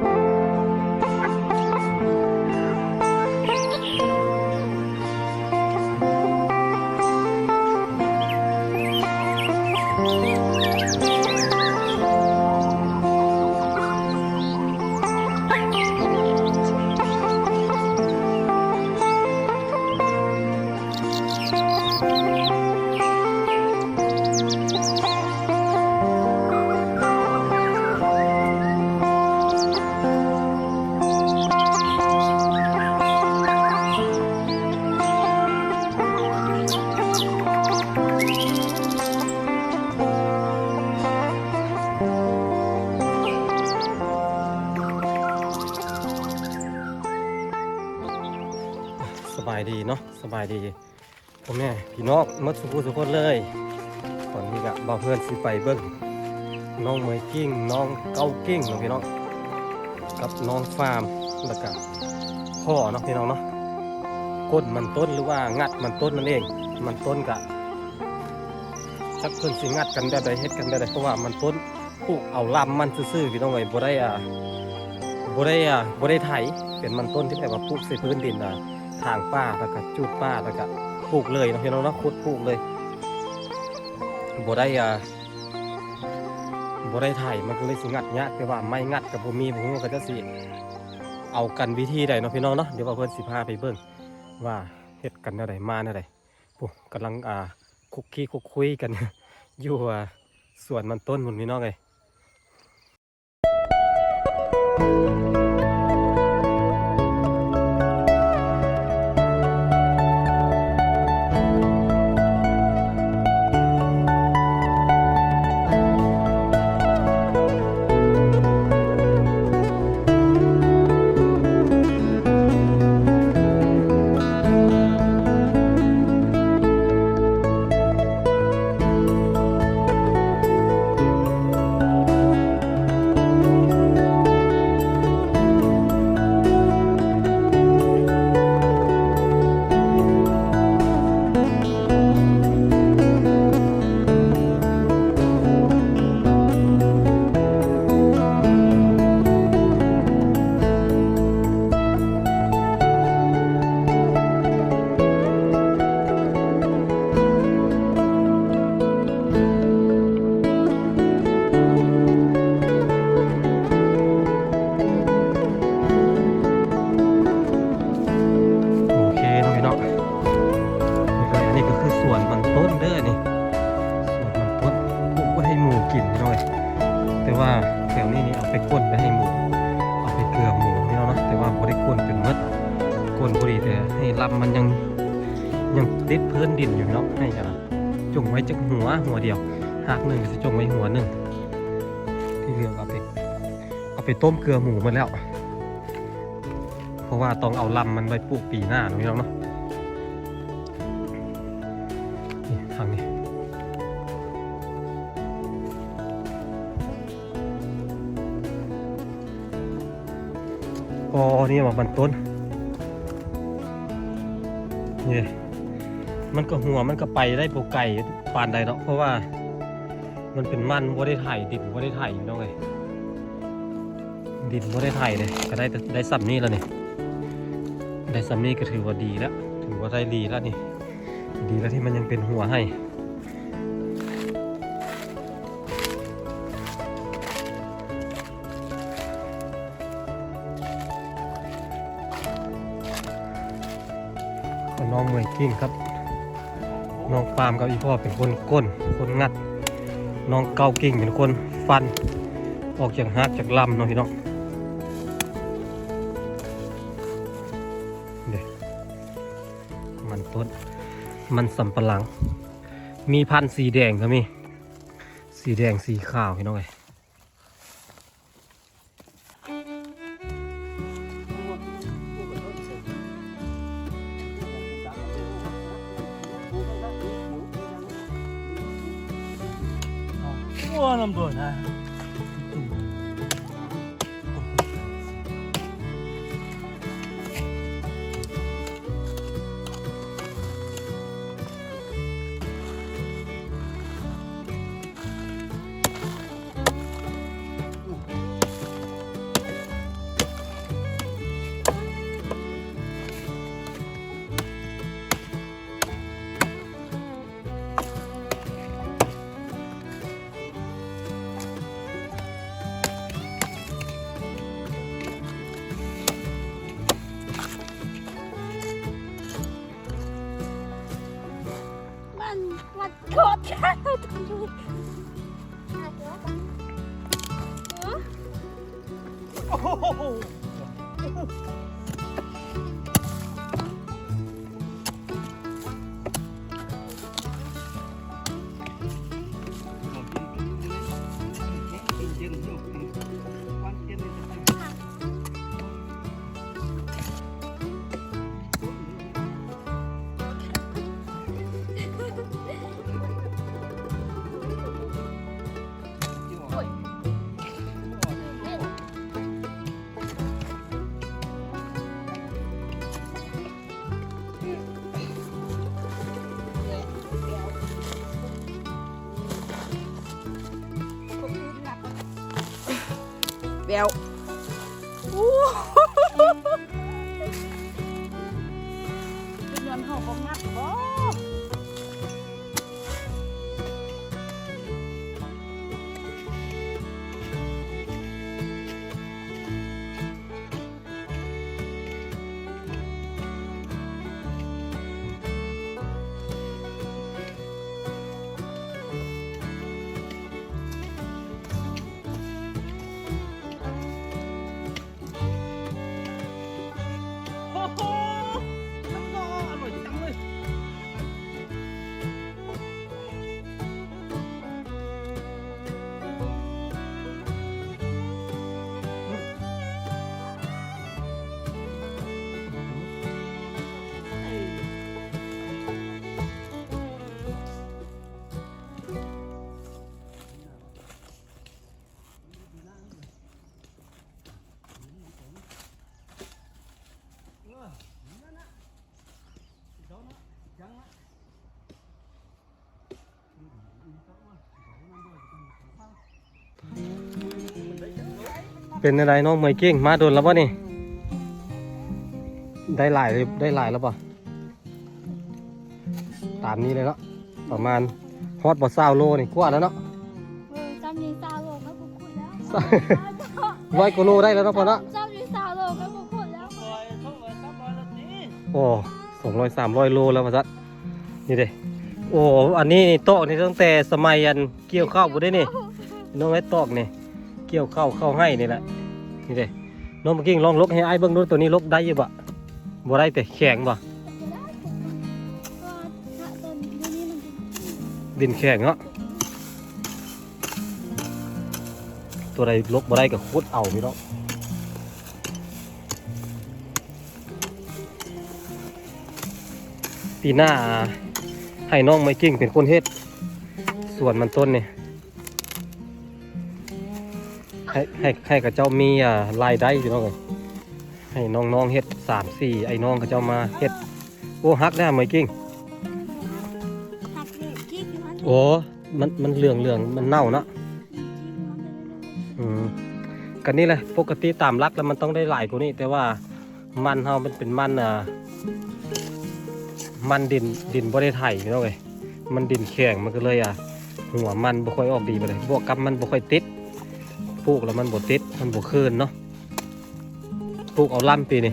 ส สบายดีผมเนี่พี่น้องหมดสุขุสุขคนเลย ตอนนี้ก็บ่าวเพื่อนสิไปเบิ้งน้องเมยกิ้งน้องเกากิ้งเนาะพี่น้องกับน้องฟาร์มแล้วก็พ่อเนาะพี่น้องเนาะก้นมันต้นหรือว่างัดมันต้นนั่นเอง มันต้นกะชักเพิ่นสิงัดกันแบบใดเฮ็ดกันแบบใดเพราะว่ามันต้นปลูกเอาลำมันซื่อๆพี่น้องเอ้ยบ่ได้อะบ่ได้อะบ่ได้ไถเป็นมันต้นที่แบบว่าปลูกใส่พื้นดินอะ ทางป้าแล้วก็จุดป้าแล้วก็ปลูกเลยเนาะพี่น้องเนาะขุดปลูกเลยบ่ได้อ่าบ่ได้ไถมันก็เลยสิงัดยากแต่ว่าไม่งัดกับบ่มีบ่ฮู้ก็จะสิเอากันวิธีใดเนาะพี่น้องเนาะเดี๋ยวว่าเพิ่นสิพาไปเบิ่งว่าเฮ็ดกันแนวใดมาแนวใดปุ๊กำลังอ่าคุกคีคุกคุยกันอยู่อ่าสวนมันต้นมุนพี่น้องเอ้ย เดียวหากหนึ่งก็สิจงไว้หัวหนึ่งที่เหลือก็เอาไปเอาไปต้มเกลือหมูมาแล้ว เพราะว่าต้องเอาลำมันไปปลูกปีหน้าเนาะพี่น้องเนาะนี่ทางนี้อ๋อนี่ว่ามันต้นนี่เลย มันก็หัวมันก็ไปได้โปลูกไก่ปานใดเนาะเพราะว่า มันเป็นมันบ่ได้ไถดินบ่ได้ไถเนาะไงดินบ่ได้ไถเลยก็ได้ได้สับนี้แล้วนี่ได้ซัมนี่ก็ถือว่าดีแล้วถือว่าได้ดีแล้วนี่ ดีแล้วที่มันยังเป็นหัวให้ก็น้องเมยกิ้งครับ น้องปามกับอีพ่อเป็นคนก้น คนงัด น้องเกากิ่งเป็นคนฟัน ออกจากหักจากลำน้องพี่น้องเด็กมันต้นมันสำปะหลัง มีพันธุ์สีแดงก็มี สีแดงสีขาวพี่น้องไง 야, 어떡해. แวว เป็นอะไรน้องเมย์กิ้งมาโดนแล้วป่ะนี่ ได้หลายเลยได้หลายแล้วป่ะตามนี้เลยเนาะประมาณฮอตบอซาวโลนี่กว่าแล้วเนาะเออจำยิงซาโลก็บุกคุยแล้วร้อยกว่าโลได้แล้วเนาะพอเนาะจำยิงซาโลก็บุกคุยแล้วโอ้สองร้อยสามร้อยโลแล้วมาซัดนี่เด้โอ้อันนี้นี่โต๊ะนี่ตั้งแต่สมัยอันเกี่ยวข้าวบุได้นี่น้องไอ้ตอกนี่ เกี่ยวเข้าเข้าให้นี่แหละ นี่เด้น้องเมื่อกี้ลองลกให้ไอ้ายเบิ่งดูตัวนี้ลกได้ยี่บ่บ่ได้แต่แข็งบ่ดินแข็งเนาะตัวใดลกบ่ได้ก็ขุดเอาพี่น้องปีหน้าให้น้องไมกิ้งเป็นคนเฮ็ดส่วนมันต้นเนี่ย ให้ให้ให้กับเจ้ามีอ่ารายได้พี่น้องเลยให้น้องๆเฮ็ดสามสี่ไอ้น้องกับเจ้ามาเฮ็ดโอ้ฮักได้ไมกิ้งหักเด็กกิ๊กมันโอ้มันมันเหลืองเหลืองมันเน่าเนาะอืมกันนี่แหละปกติตามรักแล้วมันต้องได้หลายกว่านี้ แต่ว่ามันเฮามันเป็นมันอ่ามันดินดินบ่ได้ไถพี่น้องเอ้ยมันดินแข็งมันก็เลยอะหัวมันบ่ค่อยออกดีไปเลยบวกกับมันบ่ค่อยติด ปลูกแล้วมันบดติดมันบ่คืนเนาะปลูกเอาล่ำปีนี้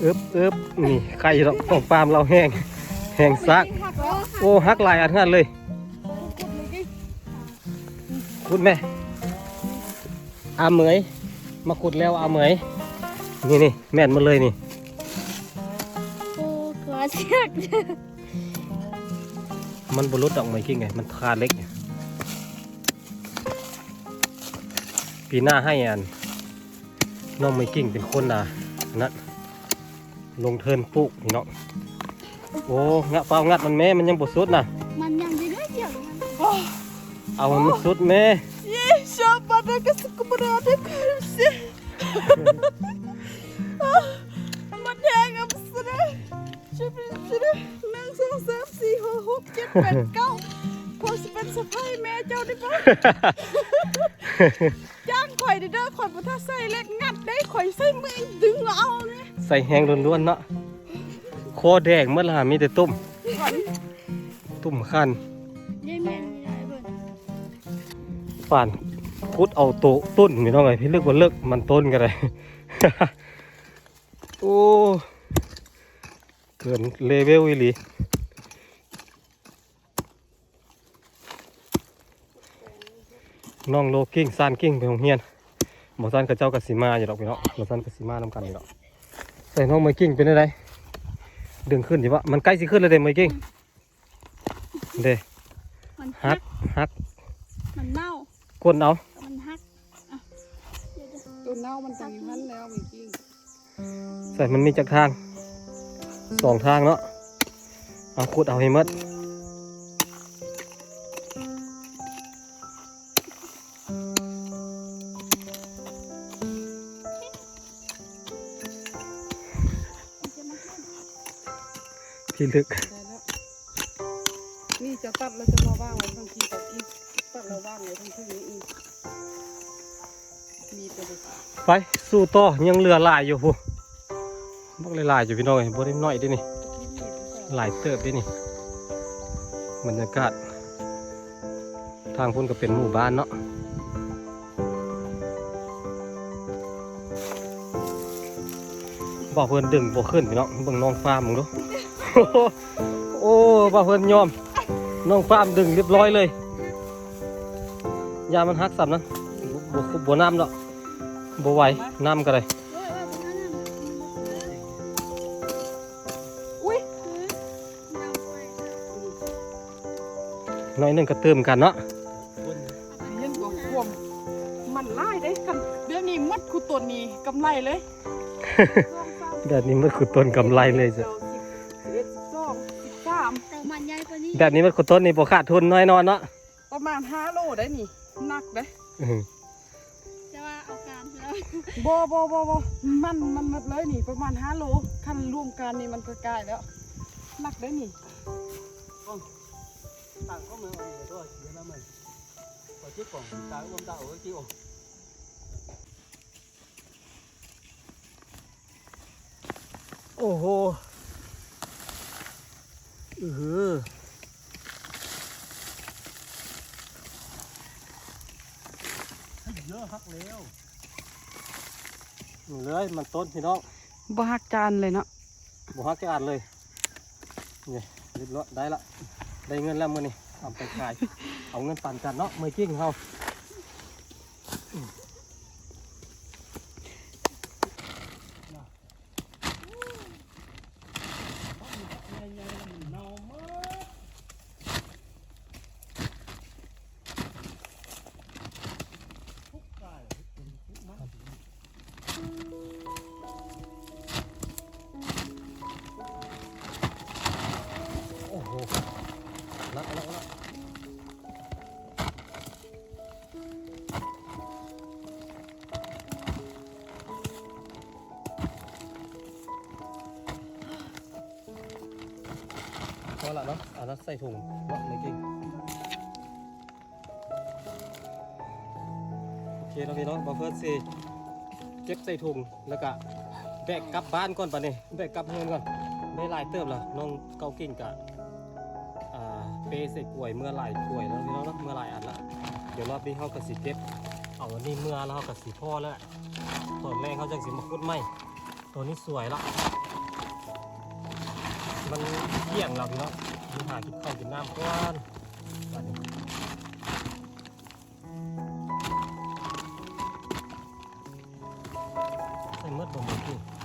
เอึบเอึบนี่ไข่เราของปาล์มเราแห้งแห้งซักหักแล้วโอ้ฮักหลายอันขนาดเลยขุดแม่อาเหมยมาขุดแล้วอาเหมยนี่นี่แม่นมาเลยนี่โอ้กลัวเชือกมันบรุษดอกไม้กิ้งไง มันคาเล็กไงปีหน้าให้อันน้องไม่กิ้งเป็นคนน่ะนั่น ลงเทินปลูกพี่น้องโอ้งะเปล่างัดมันแม่มันยังบ่สุดน่ะ มันยังได้ด้วยเดียวเลยมันเอาให้มันสุดแม่ Siapa ada kesekeberatan kursi? Madang apa sudah? Siapa sudah? Nang song sam si ho ho jet pen kau. Kau sepen sepai me จ้าได้ปะจ้างข่อยเด้อข่อยบ่ทัใส่เล็กงัดได้ข่อยใส่มือดึงเอาเนี่ย ใส่แห้งล้วนๆเนาะคอแดงเมื่อล่มีแต่ตุ่ม ตุ่มคันได้แม่นได้เบิ่งป่านพุดเอาโตต้นพี่น้องไงพี่เลิกบ่เลิกมันต้นกันเลย โอ้เกินเลเวลอีหลีน้องโลกิ้งซานกิ้งไปโรงเรียนหมอซานกับเจ้ากับสีมาอยู่ดอกพี่น้องหมอซานกับสีมานำกันอยู่ดอก ใส่น้องไมกิ้งเป็นอะไรดึงขึ้นอยู่วะมันใกล้สิขึ้นแล้วเด้ไมกิ้งเด้มันฮัฮักกฮักมันเน่าก้นเอามันฮักอะเดี๋ยวเดี๋ยวตัวเน่ามันตังอยู่หันแล้วมีกิ้งใส่มันมีจากทางสองทางเนาะเอาขุดเอาให้หมด พี่ลึก ได้แล้วนี่จะตัดแล้วจะมาว่างไว้ทั้งทีกับอีกตัดแล้วว่างไว้ทั้งทีนี้อีกมีตัวเดียวไปสู้ต่อยังเหลือหลายอยู่พูบอกเลยหลายอยู่พี่น้องเอ้ยบ่ได้น้อยเด้วยนี่ที่มีตัวใส่หลายเติบเด้วยนี่บรรยากาศ ทางพุ่นก็เป็นหมู่บ้านเนาะบอกเพิ่นดึงบ่ขึ้นพี่น้องเบิ่งน้องฟาร์มมึงดู โอ้บอกเพิ่นยอม น้องฟาร์มดึงเรียบร้อยเลย ยามันหักสับนะบ่บ่บ่น้ำดอกบ่ไหวน้ำก็ได้เฮ้ยเฮ้ยตรงนั้นน่ะอุ้ยมันเอาไปน้อยหนึงก็เติมกันเนาะเห็นว่าควมมันไล่ได้กันเดี๋ยวนี้มัดคุตัวนี้กำไรเลย แบบนี้มันคือต้นกำไรเลยจ้ะ แบบนี้มันคือต้นนี่บ่ขาดทุนน้อยนอนเนาะประมาณห้าโลได้นี่หนักได้อื้อแต่ว่าเอาการแล้วบอบอบอบอมันมันหมดเลยนี่ประมาณห้าโลคันรวมกันนี่มันก็กลายแล้วหนักได้นี่ต่างก็มือเอาไปด้วยเดี๋ยวนะมันพอชิดก่อนต่างรวมต่างเอาไว้ชิว โอ้โหอือหือ เย อะฮักแล้วนี่เลยมันต้นพี่น้องบ่หักจานเลยเนาะบ่ฮักจะอ่านเลยนี่เรียบร้อยได้ละได้เงินแล้วมื้อนี้เอาไปขาย เอาเงินปั่นกันเนาะมือกิ้งเฮา อละเนาะเอาละใส่ถุงเนาะมือกิ้งโอเคเราพี่น้องบอกเพื่อนสิเก็บใส่ถุงแล้วก็แบกกลับบ้านก่อนปะนี่แบกกลับเงินก่อนได้หลายเติบแล้วน้องเกากิ่งกะอ่าเปใส่กล้วยเมื่อหลายกล้วยแล้วพี่น้องเมื่อหลายอันละเดี๋ยวรอบนี้เขาก็สิเก็บเอาอันนี้เมื่อแล้วเขาก็สิพ่อแล้วตอนแรกเขาจังสิมาขุดไหมตัวนี้สวยละมันเกี่ยงเราพี่น้อง ดูหากินข้าวกินน้ำก่อนบัดนี้ใส่เมื่อบ่หมด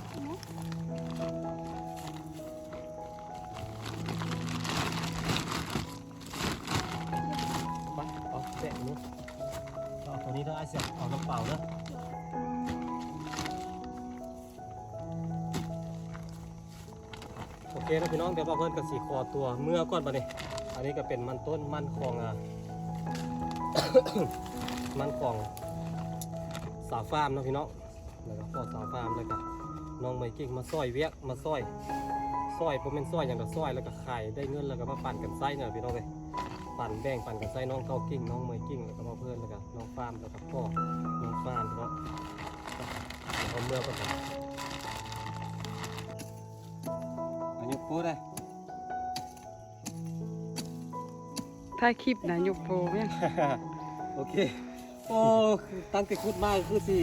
เคนะพี่น้องเดี๋ยวบอกเพื่นกับสีคอตัวเมื่อก่อนบัดนี้อันนี้ก็เป็นมันต้นมันของอะ มันของสาวฟาร์มนะพี่น้องแล้วก็พ่อสาวฟาร์มแล้วก็น้องไมกิ้งมาซอยเวียกมาซอยซอยผมเป็นซอยอย่างกับซอยแล้วก็ขายได้เงินแล้วก็มาปั่นกันไส้เนี่ยพี่น้องเลยปั่นแบ่งปั่นกันไส้น้องเก้ากิ้งน้องเมยกิ้งแล้วก็มาเพื่อนแล้วก็น้องฟาร์มแล้วก็พ่อน้องฟาร์มพี่น้องเดี๋ยวเขาเมื่อก่ พูดได้ถ่ายคลิปนะยกโพเนี่ยโอเค โอ้คือตั้งแต่คุดมาคือสิ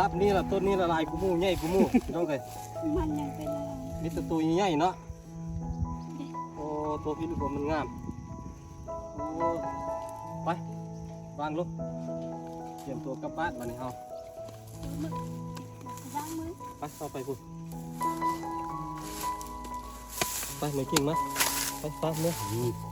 รับนี่ละต้นนี้ละลายกูมูใหญ่กูมูพี่น้องเลยมันยังเป็นอะไรนี่ตัวตัวใหญ่ๆเนาะโอ้ตัวพี่ลูกบอลมันงามโอ้ไปวางลูกเตรียมตัวกลับบ้านมาในเฮามือล้างมือไปเอาไปพุ่น ไปไม่กิ่งมาไปฟ้าเนื้อ